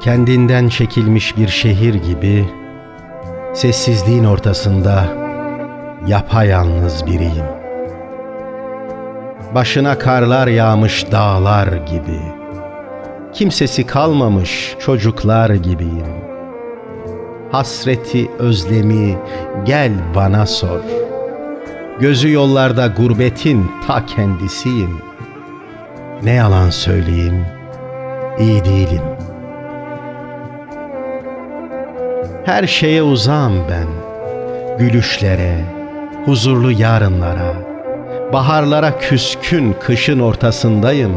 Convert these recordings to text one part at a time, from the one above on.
Kendinden çekilmiş bir şehir gibi sessizliğin ortasında yapayalnız biriyim. Başına karlar yağmış dağlar gibi, kimsesi kalmamış çocuklar gibiyim. Hasreti, özlemi gel bana sor. Gözü yollarda gurbetin ta kendisiyim. Ne yalan söyleyeyim, iyi değilim. Her şeye uzağım ben. Gülüşlere, huzurlu yarınlara, baharlara küskün kışın ortasındayım.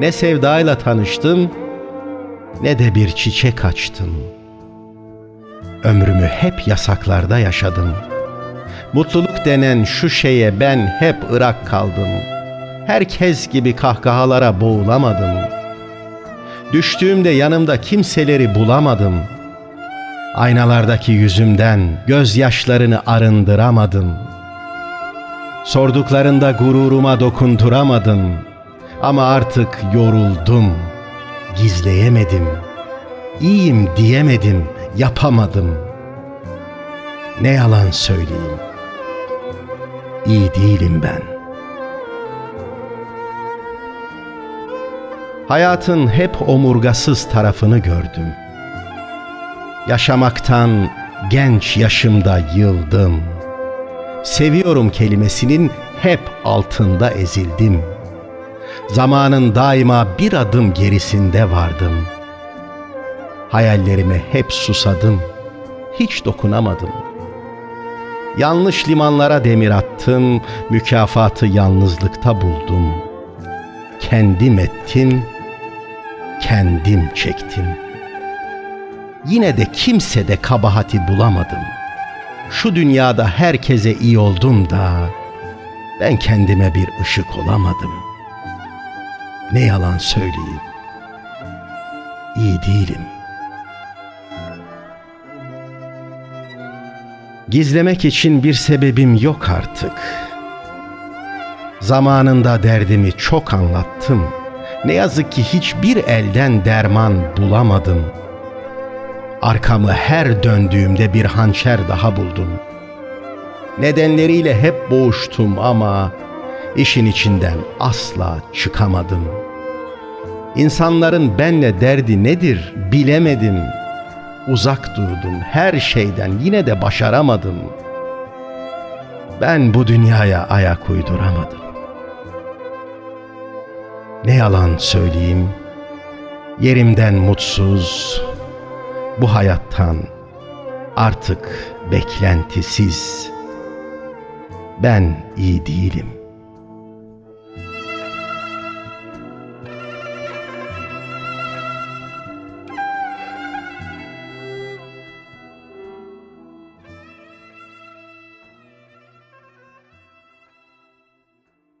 Ne sevdayla tanıştım, ne de bir çiçek açtım. Ömrümü hep yasaklarda yaşadım. Mutluluk denen şu şeye ben hep ırak kaldım. Herkes gibi kahkahalara boğulamadım. Düştüğümde yanımda kimseleri bulamadım. Aynalardaki yüzümden gözyaşlarını arındıramadım. Sorduklarında gururuma dokunduramadım. Ama artık yoruldum. Gizleyemedim. İyiyim diyemedim, yapamadım. Ne yalan söyleyeyim. İyi değilim ben. Hayatın hep omurgasız tarafını gördüm. Yaşamaktan genç yaşımda yıldım. Seviyorum kelimesinin hep altında ezildim. Zamanın daima bir adım gerisinde vardım. Hayallerime hep susadım. Hiç dokunamadım. Yanlış limanlara demir attım, mükafatı yalnızlıkta buldum. Kendim ettim, kendim çektim. Yine de kimsede kabahati bulamadım. Şu dünyada herkese iyi oldum da ben kendime bir ışık olamadım. Ne yalan söyleyeyim. İyi değilim. Gizlemek için bir sebebim yok artık. Zamanında derdimi çok anlattım. Ne yazık ki hiçbir elden derman bulamadım. Arkamı her döndüğümde bir hançer daha buldum. Nedenleriyle hep boğuştum ama işin içinden asla çıkamadım. İnsanların benle derdi nedir bilemedim. Uzak durdum her şeyden yine de başaramadım. Ben bu dünyaya ayak uyduramadım. Ne yalan söyleyeyim, yerimden mutsuz, bu hayattan artık beklentisiz. Ben iyi değilim.